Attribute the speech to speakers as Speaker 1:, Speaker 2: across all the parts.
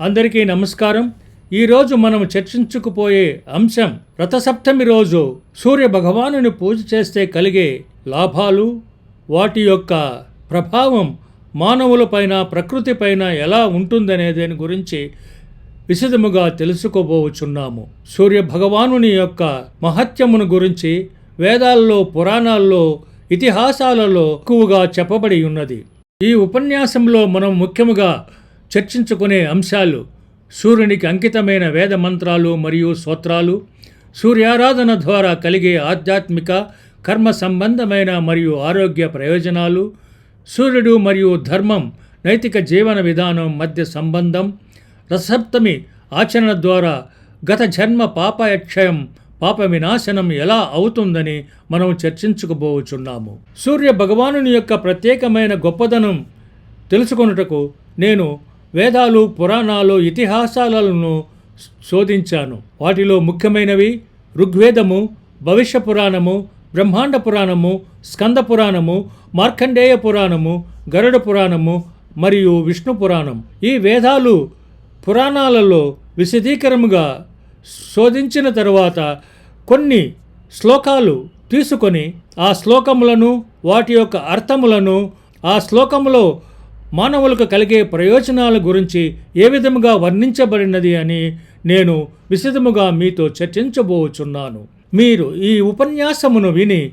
Speaker 1: అందరికీ నమస్కారం. ఈరోజు మనం చర్చించుకుపోయే అంశం రథసప్తమి రోజు సూర్య భగవానుని పూజ చేస్తే కలిగే లాభాలు వాటి యొక్క ప్రభావం మానవులపైన ప్రకృతిపైన ఎలా ఉంటుందనే దాని గురించి విశదముగా తెలుసుకోబోచున్నాము. సూర్య భగవానుని యొక్క మహత్యమును గురించి వేదాల్లో పురాణాల్లో ఇతిహాసాలలో ఎక్కువగా చెప్పబడి ఉన్నది. ఈ ఉపన్యాసంలో మనం ముఖ్యముగా చర్చించుకునే అంశాలు సూర్యునికి అంకితమైన వేద మంత్రాలు మరియు స్తోత్రాలు సూర్యారాధన ద్వారా కలిగే ఆధ్యాత్మిక కర్మ సంబంధమైన మరియు ఆరోగ్య ప్రయోజనాలు సూర్యుడు మరియు ధర్మం నైతిక జీవన విధానం మధ్య సంబంధం రసప్తమి ఆచరణ ద్వారా గత జన్మ పాపయక్షయం పాప వినాశనం ఎలా అవుతుందని మనం చర్చించుకుపోవచ్చున్నాము. సూర్య భగవానుని యొక్క ప్రత్యేకమైన గొప్పదనం తెలుసుకొనుటకు నేను వేదాలు పురాణాలు ఇతిహాసాలను శోధించాను. వాటిలో ముఖ్యమైనవి ఋగ్వేదము భవిష్య పురాణము బ్రహ్మాండ పురాణము స్కంద పురాణము మార్కండేయ పురాణము గరుడ పురాణము మరియు విష్ణు పురాణం. ఈ వేదాలు పురాణాలలో విశదీకరముగా శోధించిన తరువాత కొన్ని శ్లోకాలు తీసుకొని ఆ శ్లోకములను వాటి యొక్క అర్థములను ఆ శ్లోకములో మానవులకు కలిగే ప్రయోజనాల గురించి ఏ విధముగా వర్ణించబడినది అని నేను విశదముగా మీతో చర్చించబోచున్నాను. మీరు ఈ ఉపన్యాసమును విని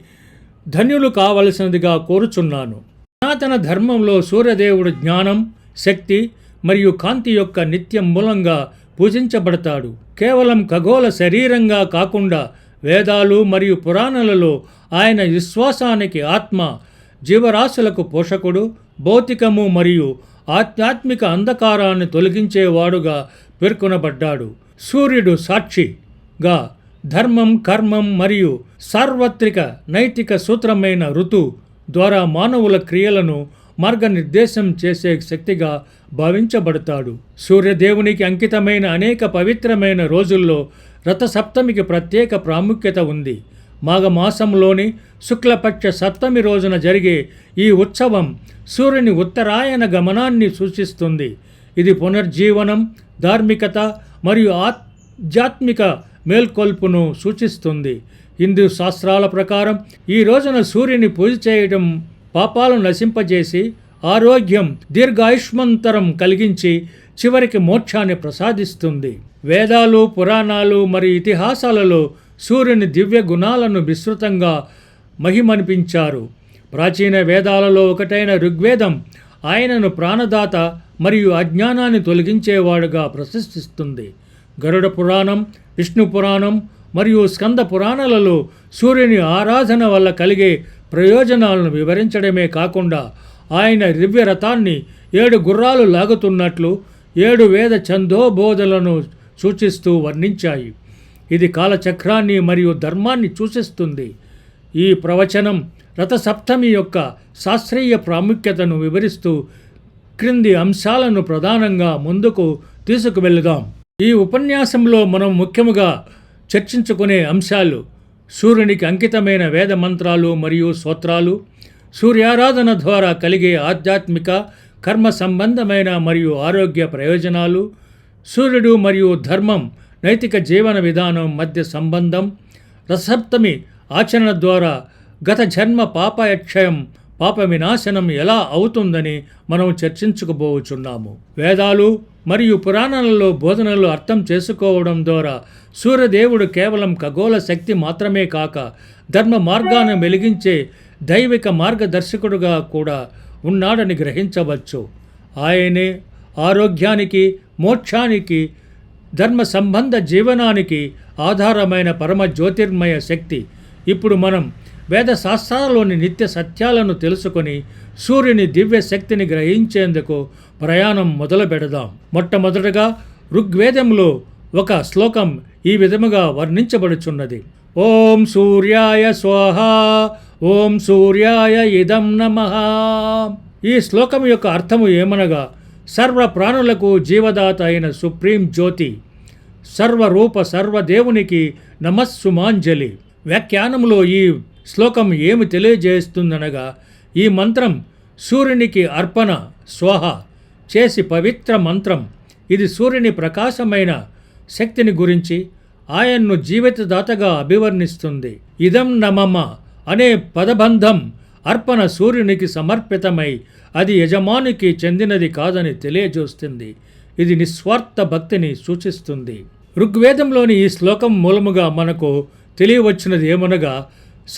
Speaker 1: ధన్యులు కావలసినదిగా కోరుచున్నాను. సనాతన ధర్మంలో సూర్యదేవుడు జ్ఞానం శక్తి మరియు కాంతి యొక్క నిత్యం మూలంగా పూజించబడతాడు. కేవలం ఖగోళ శరీరంగా కాకుండా వేదాలు మరియు పురాణాలలో ఆయన విశ్వాసానికి ఆత్మ జీవరాశులకు పోషకుడు భౌతికము మరియు ఆధ్యాత్మిక అంధకారాన్ని తొలగించేవాడుగా పేర్కొనబడ్డాడు. సూర్యుడు సాక్షిగా ధర్మం కర్మం మరియు సార్వత్రిక నైతిక సూత్రమైన ఋతు ద్వారా మానవుల క్రియలను మార్గనిర్దేశం చేసే శక్తిగా భావించబడతాడు. సూర్యదేవునికి అంకితమైన అనేక పవిత్రమైన రోజుల్లో రథసప్తమికి ప్రత్యేక ప్రాముఖ్యత ఉంది. మాఘమాసంలోని శుక్లపక్ష సప్తమి రోజున జరిగే ఈ ఉత్సవం సూర్యుని ఉత్తరాయణ గమనాన్ని సూచిస్తుంది. ఇది పునర్జీవనం ధార్మికత మరియు ఆధ్యాత్మిక మేల్కొల్పును సూచిస్తుంది. హిందూ శాస్త్రాల ప్రకారం ఈ రోజున సూర్యుని పూజ చేయడం పాపాలను నశింపజేసి ఆరోగ్యం దీర్ఘాయుష్మంతరం కలిగించి చివరికి మోక్షాన్ని ప్రసాదిస్తుంది. వేదాలు పురాణాలు మరియు ఇతిహాసాలలో సూర్యుని దివ్య గుణాలను విస్తృతంగా మహిమనిపించారు. ప్రాచీన వేదాలలో ఒకటైన ఋగ్వేదం ఆయనను ప్రాణదాత మరియు అజ్ఞానాన్ని తొలగించేవాడుగా ప్రశంసిస్తుంది గరుడ పురాణం విష్ణు పురాణం మరియు స్కంద పురాణాలలో సూర్యుని ఆరాధన వల్ల కలిగే ప్రయోజనాలను వివరించడమే కాకుండా ఆయన దివ్య రథాన్ని ఏడు గుర్రాలు లాగుతున్నట్లు ఏడు వేద ఛందోబోధలను సూచిస్తూ వర్ణించాయి. ఇది కాలచక్రాన్ని మరియు ధర్మాన్ని సూచిస్తుంది. ఈ ప్రవచనం రథసప్తమి యొక్క శాస్త్రీయ ప్రాముఖ్యతను వివరిస్తూ క్రింది అంశాలను ప్రధానంగా ముందుకు తీసుకువెళ్దాం. ఈ ఉపన్యాసంలో మనం ముఖ్యముగా చర్చించుకునే అంశాలు సూర్యునికి అంకితమైన వేద మంత్రాలు మరియు స్తోత్రాలు సూర్యారాధన ద్వారా కలిగే ఆధ్యాత్మిక కర్మ సంబంధమైన మరియు ఆరోగ్య ప్రయోజనాలు సూర్యుడు మరియు ధర్మం నైతిక జీవన విధానం మధ్య సంబంధం రసప్తమి ఆచరణ ద్వారా గత జన్మ పాపయక్షయం పాప వినాశనం ఎలా అవుతుందని మనం చర్చించుకోబోచున్నాము వేదాలు మరియు పురాణాలలో బోధనలు అర్థం చేసుకోవడం ద్వారా సూర్యదేవుడు కేవలం ఖగోళ శక్తి మాత్రమే కాక ధర్మ మార్గాన్ని వెలిగించే దైవిక మార్గదర్శకుడుగా కూడా ఉన్నాడని గ్రహించవచ్చు. ఆయనే ఆరోగ్యానికి మోక్షానికి ధర్మ సంబంధ జీవనానికి ఆధారమైన పరమ జ్యోతిర్మయ శక్తి. ఇప్పుడు మనం వేద శాస్త్రాలలోని నిత్య సత్యాలను తెలుసుకొని సూర్యుని దివ్య శక్తిని గ్రహించేందుకు ప్రయాణం మొదలు పెడదాం. మొట్టమొదటగా ఋగ్వేదంలో ఒక శ్లోకం ఈ విధముగా వర్ణించబడుచున్నది. ఓం సూర్యాయ స్వాహ ఓం సూర్యాయ ఇదం నమ. ఈ శ్లోకం యొక్క అర్థము ఏమనగా సర్వ ప్రాణులకు జీవదాత అయిన సుప్రీం జ్యోతి సర్వరూప సర్వదేవునికి నమస్సుమాంజలి. వ్యాఖ్యానంలో ఈ శ్లోకం ఏమి తెలియజేస్తుందనగా ఈ మంత్రం సూర్యునికి అర్పణ స్వహ చేసి పవిత్ర మంత్రం. ఇది సూర్యుని ప్రకాశమైన శక్తిని గురించి ఆయన్ను జీవితదాతగా అభివర్ణిస్తుంది. ఇదం నమమ అనే పదబంధం అర్పణ సూర్యునికి సమర్పితమై అది యజమానికి చెందినది కాదని తెలియజేస్తుంది. ఇది నిస్వార్థ భక్తిని సూచిస్తుంది. ఋగ్వేదంలోని ఈ శ్లోకం మూలముగా మనకు తెలియవచ్చినది ఏమనగా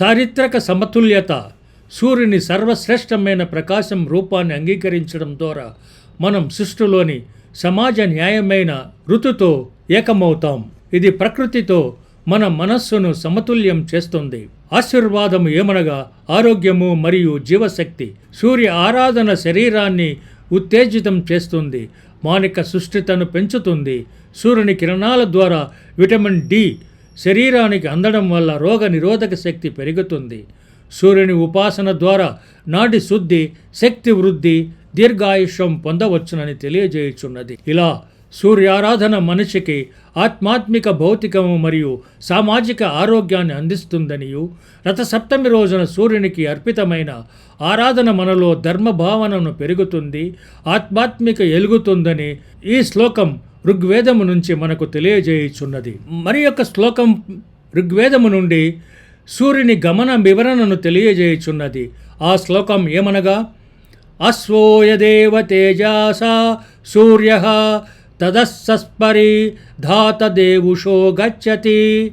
Speaker 1: చారిత్రక సమతుల్యత సూర్యుని సర్వశ్రేష్టమైన ప్రకాశం రూపాన్ని అంగీకరించడం ద్వారా మనం సృష్టిలోని సమాజ న్యాయమైన ఋతుతో ఏకమవుతాం. ఇది ప్రకృతితో మన మనస్సును సమతుల్యం చేస్తుంది. ఆశీర్వాదం ఏమనగా ఆరోగ్యము మరియు జీవశక్తి. సూర్య ఆరాధన శరీరాన్ని ఉత్తేజితం చేస్తుంది. మానిక సుష్టితను పెంచుతుంది. సూర్యుని కిరణాల ద్వారా విటమిన్ డి శరీరానికి అందడం వల్ల రోగ నిరోధక శక్తి పెరుగుతుంది. సూర్యుని ఉపాసన ద్వారా నాడి శుద్ధి శక్తి వృద్ధి దీర్ఘాయుష్యం పొందవచ్చునని తెలియజేయుచున్నది. ఇలా సూర్యారాధన మనిషికి ఆత్మాత్మిక భౌతికము మరియు సామాజిక ఆరోగ్యాన్ని అందిస్తుందనియు రథసప్తమి రోజున సూర్యునికి అర్పితమైన ఆరాధన మనలో ధర్మభావనను పెరుగుతుంది ఆత్మాత్మిక ఎలుగుతుందని ఈ శ్లోకం ఋగ్వేదము నుంచి మనకు తెలియజేయుచున్నది. మరి యొక్క శ్లోకం ఋగ్వేదము నుండి సూర్యుని గమన వివరణను తెలియజేయుచున్నది. ఆ శ్లోకం ఏమనగా? అశ్వోయదేవ తేజాసా సూర్య తదస్సస్పరి ధాతదేవుషో గచ్చతి.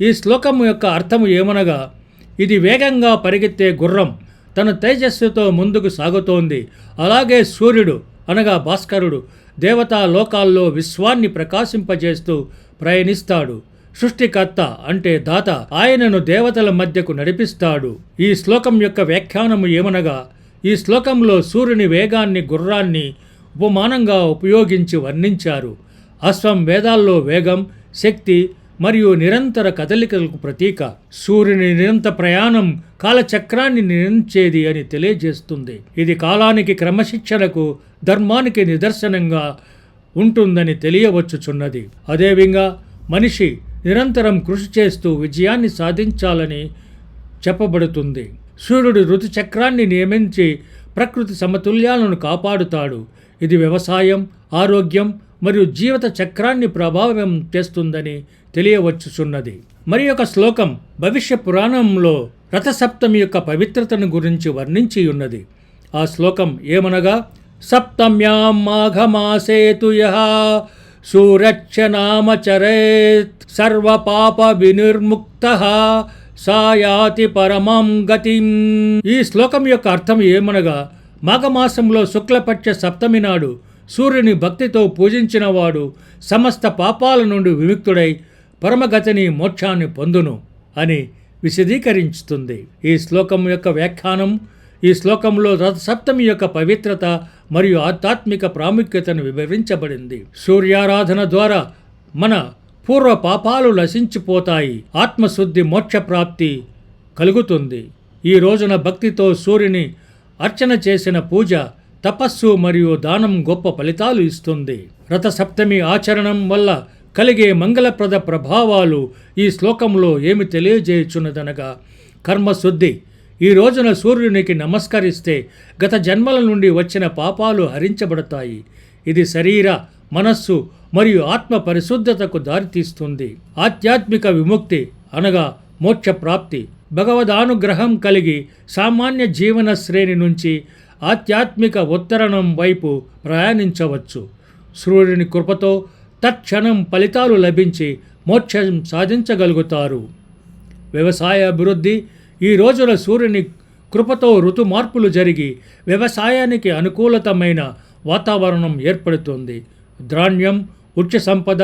Speaker 1: ఈ శ్లోకం యొక్క అర్థము ఏమనగా ఇది వేగంగా పరిగెత్తే గుర్రం తన తేజస్సుతో ముందుకు సాగుతోంది. అలాగే సూర్యుడు అనగా భాస్కరుడు దేవతా లోకాల్లో విశ్వాన్ని ప్రకాశింపజేస్తూ ప్రయాణిస్తాడు. సృష్టికర్త అంటే దాత ఆయనను దేవతల మధ్యకు నడిపిస్తాడు. ఈ శ్లోకం యొక్క వ్యాఖ్యానము ఏమనగా ఈ శ్లోకంలో సూర్యుని వేగాన్ని గుర్రాన్ని ఉపమానంగా ఉపయోగించి వర్ణించారు. అశ్వం వేదాల్లో వేగం శక్తి మరియు నిరంతర కదలికలకు ప్రతీక. సూర్యుని నిరంతర ప్రయాణం కాలచక్రాన్ని నియంత్రించేది అని తెలియజేస్తుంది. ఇది కాలానికి క్రమశిక్షణకు ధర్మానికి నిదర్శనంగా ఉంటుందని తెలియవచ్చుచున్నది. అదేవిధంగా మనిషి నిరంతరం కృషి చేస్తూ విజయాన్ని సాధించాలని చెప్పబడుతుంది. సూర్యుడు ఋతుచక్రాన్ని నియమించి ప్రకృతి సమతుల్యాలను కాపాడుతాడు. ఇది వ్యవసాయం ఆరోగ్యం మరియు జీవిత చక్రాన్ని ప్రభావం చేస్తుందని తెలియవచ్చుచున్నది. మరి ఒక శ్లోకం భవిష్య పురాణంలో రథసప్తమి యొక్క పవిత్రతను గురించి వర్ణించి ఉన్నది ఆ శ్లోకం ఏమనగా సప్తమ్యాం మాఘమాసేతు సూరక్ష నామచరేత్ సర్వ సర్వపాప వినిర్ముక్త సాయాతి పరమం గతిం. ఈ శ్లోకం యొక్క అర్థం ఏమనగా మాఘమాసంలో శుక్లపక్ష సప్తమి నాడు సూర్యుని భక్తితో పూజించినవాడు సమస్త పాపాల నుండి విముక్తుడై పరమగతిని మోక్షాన్ని పొందును అని విశదీకరించుతుంది. ఈ శ్లోకం యొక్క వ్యాఖ్యానం ఈ శ్లోకంలో రథసప్తమి యొక్క పవిత్రత మరియు ఆధ్యాత్మిక ప్రాముఖ్యతను వివరించబడింది. సూర్యారాధన ద్వారా మన పూర్వ పాపాలు నశించిపోతాయి. ఆత్మశుద్ధి మోక్షప్రాప్తి కలుగుతుంది. ఈ రోజున భక్తితో సూర్యుని అర్చన చేసిన పూజ తపస్సు మరియు దానం గొప్ప ఫలితాలు ఇస్తుంది. రథసప్తమి ఆచరణం వల్ల కలిగే మంగళప్రద ప్రభావాలు ఈ శ్లోకంలో ఏమి తెలియజేయుచున్నదనగా కర్మశుద్ధి. ఈ రోజున సూర్యునికి నమస్కరిస్తే గత జన్మల నుండి వచ్చిన పాపాలు హరించబడతాయి. ఇది శరీర మనస్సు మరియు ఆత్మ పరిశుద్ధతకు దారితీస్తుంది. ఆధ్యాత్మిక విముక్తి అనగా మోక్షప్రాప్తి. భగవదానుగ్రహం కలిగి సామాన్య జీవన శ్రేణి నుంచి ఆధ్యాత్మిక ఉత్తరణం వైపు ప్రయాణించవచ్చు. సూర్యుని కృపతో తక్షణం ఫలితాలు లభించి మోక్షం సాధించగలుగుతారు. వ్యవసాయ అభివృద్ధి. ఈ రోజుల సూర్యుని కృపతో ఋతు మార్పులు జరిగి వ్యవసాయానికి అనుకూలతమైన వాతావరణం ఏర్పడుతుంది. ధాన్యం ఉచ్చ సంపద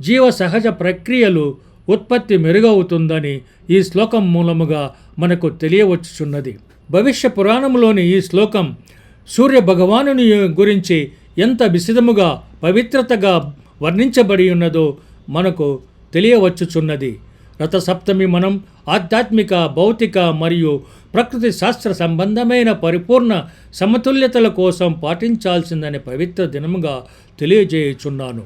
Speaker 1: జీవ సహజ ప్రక్రియలు ఉత్పత్తి మెరుగవుతుందని ఈ శ్లోకం మూలముగా మనకు తెలియవచ్చుచున్నది. భవిష్య పురాణంలోని ఈ శ్లోకం సూర్య భగవానుని గురించి ఎంత విశదముగా పవిత్రతగా వర్ణించబడి ఉన్నదో మనకు తెలియవచ్చుచున్నది. రథసప్తమి మనం ఆధ్యాత్మిక భౌతిక మరియు ప్రకృతి శాస్త్ర సంబంధమైన పరిపూర్ణ సమతుల్యతల కోసం పాటించాల్సిందనే పవిత్ర దినముగా తెలియజేయుచున్నాను.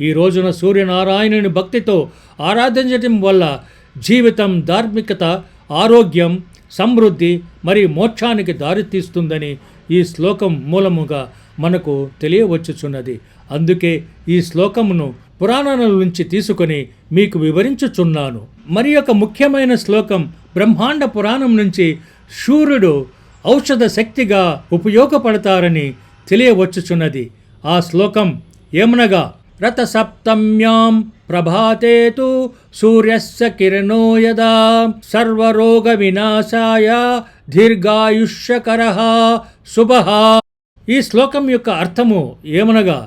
Speaker 1: ఈ రోజున సూర్యనారాయణుని భక్తితో ఆరాధించటం వల్ల జీవితం ధార్మికత ఆరోగ్యం సమృద్ధి మరియు మోక్షానికి దారితీస్తుందని ఈ శ్లోకం మూలముగా మనకు తెలియవచ్చుచున్నది. అందుకే ఈ శ్లోకమును పురాణాల నుంచి తీసుకొని మీకు వివరించుచున్నాను. మరి ఒక ముఖ్యమైన శ్లోకం బ్రహ్మాండ పురాణం నుంచి సూర్యుడు ఔషధ శక్తిగా ఉపయోగపడతారని తెలియవచ్చుచున్నది. ఆ శ్లోకం ఏమనగా? రథసప్తమ్యాం ప్రభాతే తు సూర్యస్య కిరణో యదా సర్వరోగ వినాశాయ దీర్ఘాయుష్యకర శుభ. ఈ శ్లోకం యొక్క అర్థము ఏమనగా?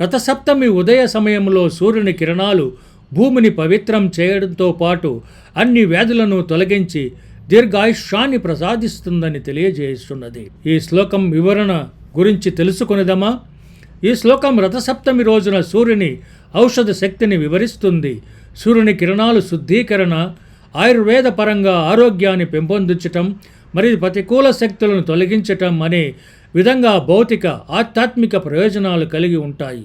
Speaker 1: రథసప్తమి ఉదయ సమయంలో సూర్యుని కిరణాలు భూమిని పవిత్రం చేయడంతో పాటు అన్ని వ్యాధులను తొలగించి దీర్ఘాయుష్యాన్ని ప్రసాదిస్తుందని తెలియజేస్తున్నది. ఈ శ్లోకం వివరణ గురించి తెలుసుకునేదమా? ఈ శ్లోకం రథసప్తమి రోజున సూర్యుని ఔషధ శక్తిని వివరిస్తుంది. సూర్యుని కిరణాలు శుద్ధీకరణ ఆయుర్వేద పరంగా ఆరోగ్యాన్ని పెంపొందించటం మరియు ప్రతికూల శక్తులను తొలగించటం అనే విధంగా భౌతిక ఆధ్యాత్మిక ప్రయోజనాలు కలిగి ఉంటాయి.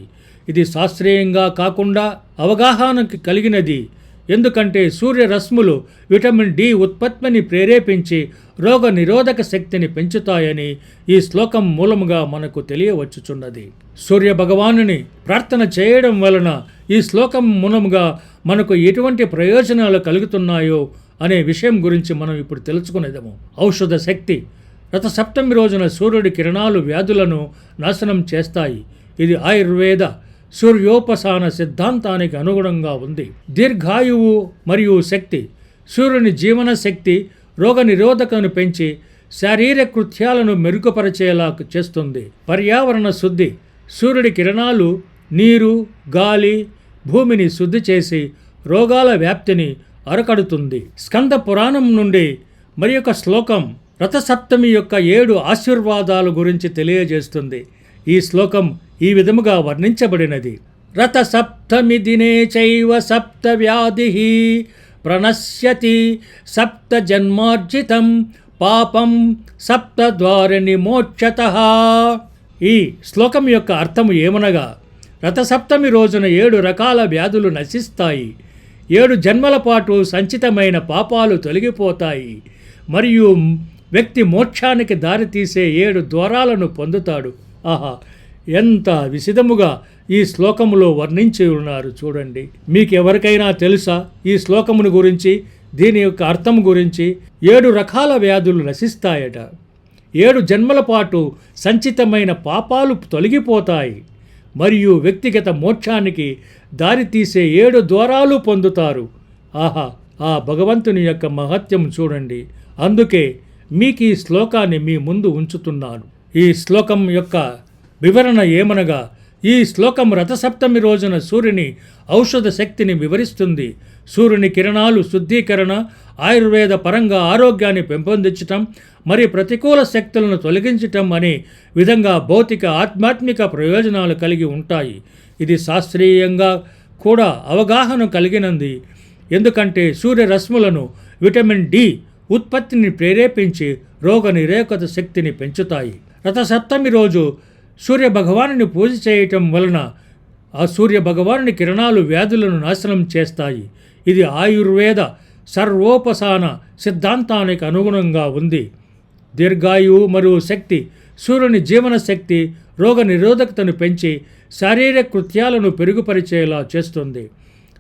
Speaker 1: ఇది శాస్త్రీయంగా కాకుండా అవగాహనకి కలిగినది. ఎందుకంటే సూర్యరశ్ములు విటమిన్ డి ఉత్పత్తిని ప్రేరేపించి రోగ నిరోధక శక్తిని పెంచుతాయని ఈ శ్లోకం మూలముగా మనకు తెలియవచ్చుచున్నది. సూర్య భగవానుని ప్రార్థన చేయడం వలన ఈ శ్లోకం మూలముగా మనకు ఎటువంటి ప్రయోజనాలు కలుగుతున్నాయో అనే విషయం గురించి మనం ఇప్పుడు తెలుసుకునేదము. ఔషధ శక్తి గత సప్తమి రోజున సూర్యుడి కిరణాలు వ్యాధులను నాశనం చేస్తాయి. ఇది ఆయుర్వేద సూర్యోపసాన సిద్ధాంతానికి అనుగుణంగా ఉంది. దీర్ఘాయువు మరియు శక్తి సూర్యుని జీవన శక్తి రోగ నిరోధకను పెంచి శారీరక కృత్యాలను మెరుగుపరిచేలా చేస్తుంది. పర్యావరణ శుద్ధి సూర్యుడి కిరణాలు నీరు గాలి భూమిని శుద్ధి చేసి రోగాల వ్యాప్తిని అరకడుతుంది. స్కంద పురాణం నుండి మరి ఒక శ్లోకం రథసప్తమి యొక్క ఏడు ఆశీర్వాదాలు గురించి తెలియజేస్తుంది. ఈ శ్లోకం ఈ విధముగా వర్ణించబడినది. రథ సప్తమి దినే చైవ సప్త వ్యాధి ప్రణశ్యతి సప్త జన్మార్జితం పాపం సప్త ద్వారిని మోక్షత. ఈ శ్లోకం యొక్క అర్థము ఏమనగా రథసప్తమి రోజున ఏడు రకాల వ్యాధులు నశిస్తాయి. ఏడు జన్మల పాటు సంచితమైన పాపాలు తొలగిపోతాయి. మరియు వ్యక్తి మోక్షానికి దారితీసే ఏడు ద్వారాలను పొందుతాడు. ఆహా ఎంత విశదముగా ఈ శ్లోకములో వర్ణించి ఉన్నారు చూడండి. మీకు ఎవరికైనా తెలుసా ఈ శ్లోకమును గురించి? దీని యొక్క అర్థం గురించి? ఏడు రకాల వ్యాధులు నశిస్తాయట. ఏడు జన్మల పాటు సంచితమైన పాపాలు తొలగిపోతాయి. మరియు వ్యక్తిగత మోక్షానికి దారితీసే ఏడు ద్వారాలు పొందుతారు. ఆహా ఆ భగవంతుని యొక్క మహత్యం చూడండి. అందుకే మీకు ఈ శ్లోకాన్ని మీ ముందు ఉంచుతున్నాను. ఈ శ్లోకం యొక్క వివరణ ఏమనగా ఈ శ్లోకం రథసప్తమి రోజున సూర్యుని ఔషధ శక్తిని వివరిస్తుంది. సూర్యుని కిరణాలు శుద్ధీకరణ ఆయుర్వేద పరంగా ఆరోగ్యాన్ని పెంపొందించటం మరి ప్రతికూల శక్తులను తొలగించటం అనే విధంగా భౌతిక ఆధ్యాత్మిక ప్రయోజనాలు కలిగి ఉంటాయి. ఇది శాస్త్రీయంగా కూడా అవగాహన కలిగినంది. ఎందుకంటే సూర్యరశ్ములను విటమిన్ డి ఉత్పత్తిని ప్రేరేపించి రోగ నిరోధక శక్తిని పెంచుతాయి. రథసప్తమి రోజు సూర్య భగవాను పూజ చేయటం వలన ఆ సూర్య భగవానుని కిరణాలు వ్యాధులను నాశనం చేస్తాయి. ఇది ఆయుర్వేద సర్వోపసాన సిద్ధాంతానికి అనుగుణంగా ఉంది. దీర్ఘాయువు మరియు శక్తి సూర్యుని జీవన శక్తి రోగ నిరోధకతను పెంచి శారీరక కృత్యాలను పెరుగుపరిచేలా చేస్తుంది.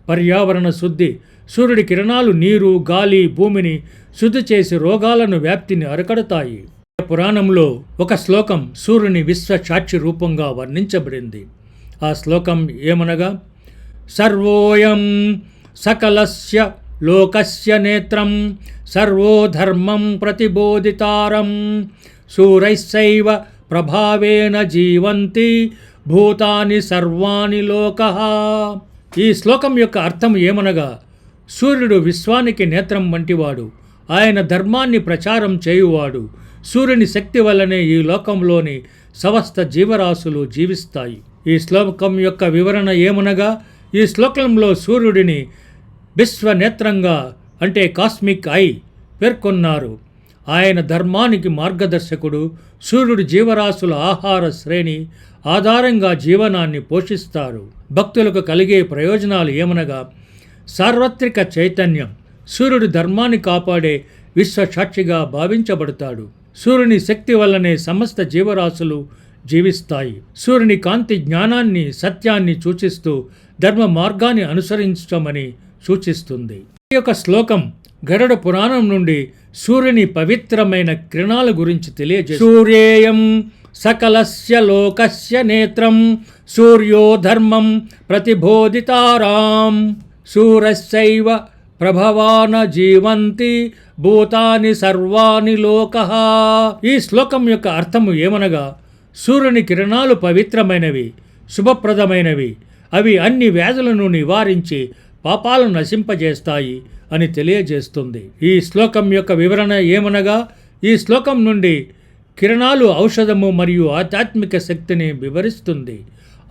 Speaker 1: పర్యావరణ శుద్ధి సూర్యుడి కిరణాలు నీరు గాలి భూమిని శుద్ధి చేసి రోగాలను వ్యాప్తిని అరకడతాయి. పురాణంలో ఒక శ్లోకం సూర్యుని విశ్వసాక్షి రూపంగా వర్ణించబడింది. ఆ శ్లోకం ఏమనగా సర్వోయం సకలస్య లోకస్య నేత్రం సర్వోధర్మం ప్రతిబోధితారం సూరైస్సైవ ప్రభావేన జీవంతి భూతాని సర్వాణి లోక. ఈ శ్లోకం యొక్క అర్థం ఏమనగా సూర్యుడు విశ్వానికి నేత్రం వంటివాడు. ఆయన ధర్మాన్ని ప్రచారం చేయువాడు. సూర్యుని శక్తి వల్లనే ఈ లోకంలోని సమస్త జీవరాశులు జీవిస్తాయి. ఈ శ్లోకం యొక్క వివరణ ఏమనగా ఈ శ్లోకంలో సూర్యుడిని విశ్వనేత్రంగా అంటే కాస్మిక్ ఐ పేర్కొన్నారు. ఆయన ధర్మానికి మార్గదర్శకుడు సూర్యుడు జీవరాశుల ఆహార శ్రేణి ఆధారంగా జీవనాన్ని పోషిస్తారు. భక్తులకు కలిగే ప్రయోజనాలు ఏమనగా సార్వత్రిక చైతన్యం. సూర్యుడు ధర్మాన్ని కాపాడే విశ్వసాక్షిగా భావించబడతాడు. సూర్యుని శక్తి వల్లనే సమస్త జీవరాశులు జీవిస్తాయి. సూర్యుని కాంతి జ్ఞానాన్ని సత్యాన్ని సూచిస్తూ ధర్మ మార్గాన్ని అనుసరించమని సూచిస్తుంది. ఈ యొక్క శ్లోకం గరుడ పురాణం నుండి సూర్యుని పవిత్రమైన కిరణాల గురించి తెలియజే సూర్యేయం సకలస్య లోకస్య నేత్రం సూర్యో ధర్మం ప్రతిబోధితారాం. సూరస్యైవ ప్రభవాన జీవంతి భూతాని సర్వాణి లోక. ఈ శ్లోకం యొక్క అర్థము ఏమనగా సూర్యుని కిరణాలు పవిత్రమైనవి శుభప్రదమైనవి అవి అన్ని వ్యాధులను నివారించి పాపాలను నశింపజేస్తాయి అని తెలియజేస్తుంది. ఈ శ్లోకం యొక్క వివరణ ఏమనగా ఈ శ్లోకం నుండి కిరణాలు ఔషధము మరియు ఆధ్యాత్మిక శక్తిని వివరిస్తుంది.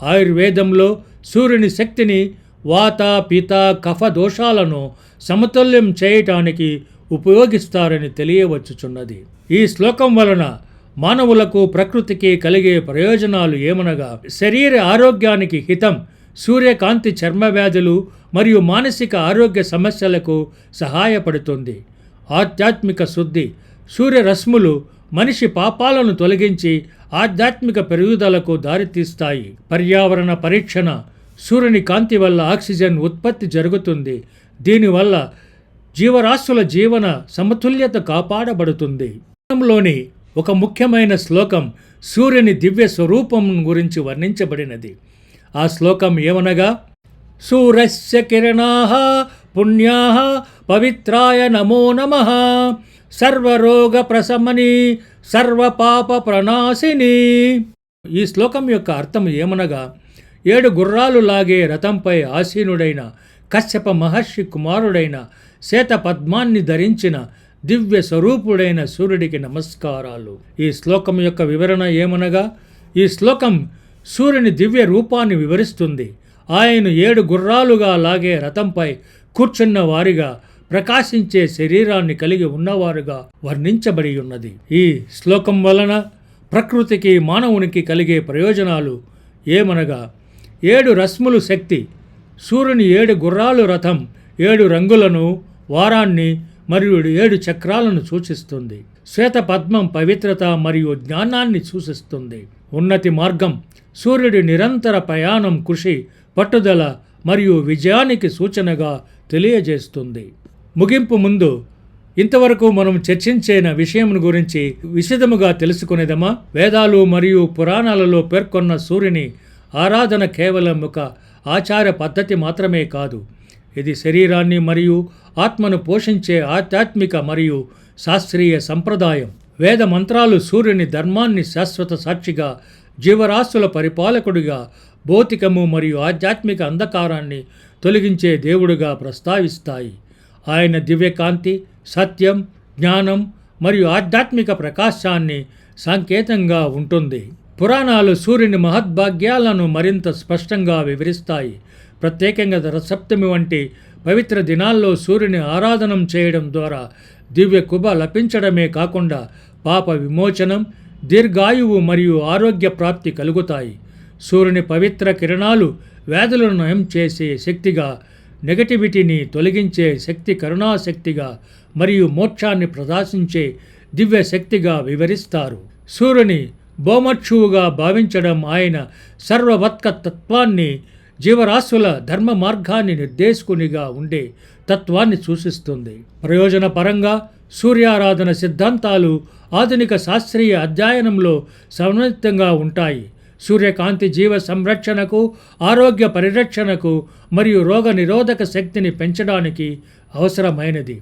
Speaker 1: ఆయుర్వేదంలో సూర్యుని శక్తిని వాత పిత కఫ దోషాలను సమతుల్యం చేయటానికి ఉపయోగిస్తారని తెలియవచ్చుచున్నది. ఈ శ్లోకం వలన మానవులకు ప్రకృతికి కలిగే ప్రయోజనాలు ఏమనగా శరీర ఆరోగ్యానికి హితం సూర్యకాంతి చర్మ వ్యాధులు మరియు మానసిక ఆరోగ్య సమస్యలకు సహాయపడుతుంది. ఆధ్యాత్మిక శుద్ధి సూర్యరశ్ములు మనిషి పాపాలను తొలగించి ఆధ్యాత్మిక పెరుగుదలకు దారితీస్తాయి. పర్యావరణ పరీక్షణ సూర్యుని కాంతి వల్ల ఆక్సిజన్ ఉత్పత్తి జరుగుతుంది. దీనివల్ల జీవరాశుల జీవన సమతుల్యత కాపాడబడుతుంది. లోని ఒక ముఖ్యమైన శ్లోకం సూర్యుని దివ్య స్వరూపం గురించి వర్ణించబడినది. ఆ శ్లోకం ఏమనగా సూరస్య కిరణా పుణ్యా పవిత్రాయ నమో నమ సర్వరోగ ప్రశమని సర్వపాప ప్రణాశిని ఈ శ్లోకం యొక్క అర్థం ఏమనగా ఏడు గుర్రాలు లాగే రథంపై ఆసీనుడైన కశ్యప మహర్షి కుమారుడైన శ్వేత పద్మాన్ని ధరించిన దివ్య స్వరూపుడైన సూర్యుడికి నమస్కారాలు. ఈ శ్లోకం యొక్క వివరణ ఏమనగా ఈ శ్లోకం సూర్యుని దివ్య రూపాన్ని వివరిస్తుంది. ఆయన ఏడు గుర్రాలుగా లాగే రథంపై కూర్చున్న వారిగా ప్రకాశించే శరీరాన్ని కలిగి ఉన్నవారుగా వర్ణించబడి ఉన్నది ఈ శ్లోకం వలన ప్రకృతికి మానవునికి కలిగే ప్రయోజనాలు ఏమనగా ఏడు రస్ములు శక్తి సూర్యుని ఏడు గుర్రాలు రథం ఏడు రంగులను వారాన్ని మరియు ఏడు చక్రాలను సూచిస్తుంది. శ్వేత పద్మం పవిత్రత మరియు జ్ఞానాన్ని సూచిస్తుంది. ఉన్నతి మార్గం సూర్యుడి నిరంతర ప్రయాణం కృషి పట్టుదల మరియు విజయానికి సూచనగా తెలియజేస్తుంది. ముగింపు ముందు ఇంతవరకు మనం చర్చించిన విషయం గురించి విశదముగా తెలుసుకునేదమా? వేదాలు మరియు పురాణాలలో పేర్కొన్న సూర్యుని ఆరాధన కేవలం ఒక ఆచార పద్ధతి మాత్రమే కాదు. ఇది శరీరాన్ని మరియు ఆత్మను పోషించే ఆధ్యాత్మిక మరియు శాస్త్రీయ సంప్రదాయం. వేద మంత్రాలు సూర్యుని ధర్మాన్ని శాశ్వత సాక్షిగా జీవరాశుల పరిపాలకుడిగా భౌతికము మరియు ఆధ్యాత్మిక అంధకారాన్ని తొలగించే దేవుడుగా ప్రస్తావిస్తాయి. ఆయన దివ్యకాంతి సత్యం జ్ఞానం మరియు ఆధ్యాత్మిక ప్రకాశాన్ని సంకేతంగా ఉంటుంది. పురాణాలు సూర్యుని మహద్భాగ్యాలను మరింత స్పష్టంగా వివరిస్తాయి. ప్రత్యేకంగా రసప్తమి వంటి పవిత్ర దినాల్లో సూర్యుని ఆరాధనం చేయడం ద్వారా దివ్య కుబ లభించడమే కాకుండా పాప విమోచనం దీర్ఘాయువు మరియు ఆరోగ్య ప్రాప్తి కలుగుతాయి. సూర్యుని పవిత్ర కిరణాలు వ్యాధులను నయం చేసే శక్తిగా నెగటివిటీని తొలగించే శక్తి కరుణాశక్తిగా మరియు మోక్షాన్ని ప్రదర్శించే దివ్య శక్తిగా వివరిస్తారు. సూర్యుని బోమక్షువుగా భావించడం ఆయన సర్వవత్క తత్వాన్ని జీవరాశుల ధర్మ మార్గాన్ని నిర్దేశకునిగా ఉండే తత్వాన్ని సూచిస్తుంది. ప్రయోజనపరంగా సూర్యారాధన సిద్ధాంతాలు ఆధునిక శాస్త్రీయ అధ్యయనంలో సమన్వితంగా ఉంటాయి. సూర్యకాంతి జీవ సంరక్షణకు ఆరోగ్య పరిరక్షణకు మరియు రోగ నిరోధక శక్తిని పెంచడానికి అవసరమైనది.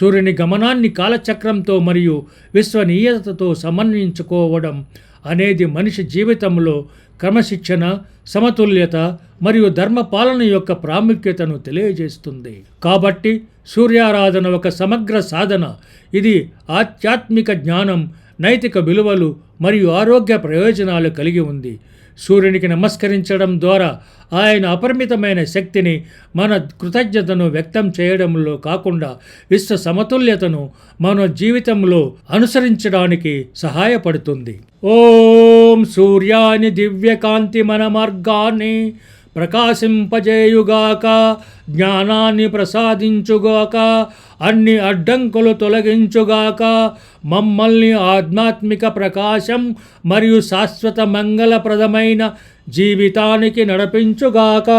Speaker 1: సూర్యుని గమనాన్ని కాలచక్రంతో మరియు విశ్వనీయతతో సమన్వయించుకోవడం అనేది మనిషి జీవితంలో క్రమశిక్షణ సమతుల్యత మరియు ధర్మపాలన యొక్క ప్రాముఖ్యతను తెలియజేస్తుంది. కాబట్టి సూర్యారాధన ఒక సమగ్ర సాధన. ఇది ఆధ్యాత్మిక జ్ఞానం నైతిక విలువలు మరియు ఆరోగ్య ప్రయోజనాలు కలిగి ఉంది. సూర్యునికి నమస్కరించడం ద్వారా ఆయన అపరిమితమైన శక్తిని మన కృతజ్ఞతను వ్యక్తం చేయడంలో కాకుండా విశ్వ సమతుల్యతను మన జీవితంలో అనుసరించడానికి సహాయపడుతుంది. ఓం సూర్యాని దివ్యకాంతి మన మార్గాన్ని ప్రకాశింపజేయుగాక జ్ఞానాన్ని ప్రసాదించుగాక అన్ని అడ్డంకులు తొలగించుగాక మమ్మల్ని ఆధ్యాత్మిక ప్రకాశం మరియు శాశ్వత మంగళప్రదమైన జీవితానికి నడిపించుగాక.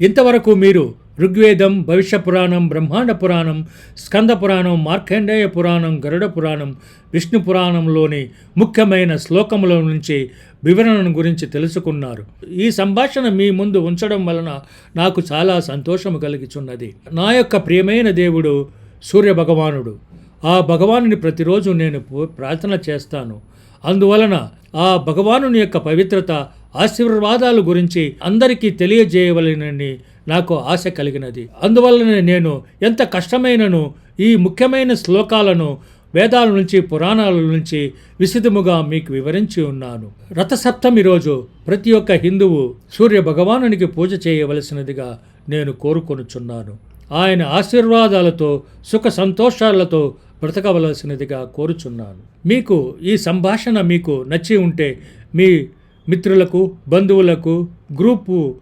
Speaker 1: ఇంతవరకు మీరు ఋగ్వేదం భవిష్య పురాణం బ్రహ్మాండ పురాణం స్కంద పురాణం మార్కండేయ పురాణం గరుడ పురాణం విష్ణు పురాణంలోని ముఖ్యమైన శ్లోకముల నుంచి వివరణను గురించి తెలుసుకున్నారు. ఈ సంభాషణ మీ ముందు ఉంచడం వలన నాకు చాలా సంతోషము కలిగిచున్నది. నా యొక్క ప్రియమైన దేవుడు సూర్య భగవానుడు ఆ భగవానుని ప్రతిరోజు నేను పూ- ప్రార్థన చేస్తాను. అందువలన ఆ భగవానుని యొక్క పవిత్రత ఆశీర్వాదాలు గురించి అందరికీ తెలియజేయవలనని నాకు ఆశ కలిగినది. అందువలన నేను ఎంత కష్టమైనను ఈ ముఖ్యమైన శ్లోకాలను వేదాల నుంచి పురాణాల నుంచి విశదముగా మీకు వివరించి ఉన్నాను. రథసప్తమి రోజు ప్రతి ఒక్క హిందువు సూర్య భగవానునికి పూజ చేయవలసినదిగా నేను కోరుకొనుచున్నాను. ఆయన ఆశీర్వాదాలతో సుఖ సంతోషాలతో బ్రతకవలసినదిగా కోరుచున్నాను. మీకు ఈ సంభాషణ మీకు నచ్చి ఉంటే మీ మిత్రులకు బంధువులకు గ్రూపు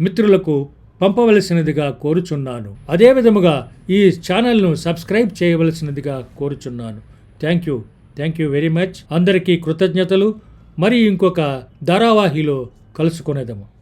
Speaker 1: మిత్రులకు పంపవలసినదిగా కోరుచున్నాను. అదేవిధముగా ఈ ఛానల్ను సబ్స్క్రైబ్ చేయవలసినదిగా కోరుచున్నాను. Thank you. Thank you very much. అందరికీ కృతజ్ఞతలు. మరి ఇంకొక ధారావాహిలో కలుసుకునేదము.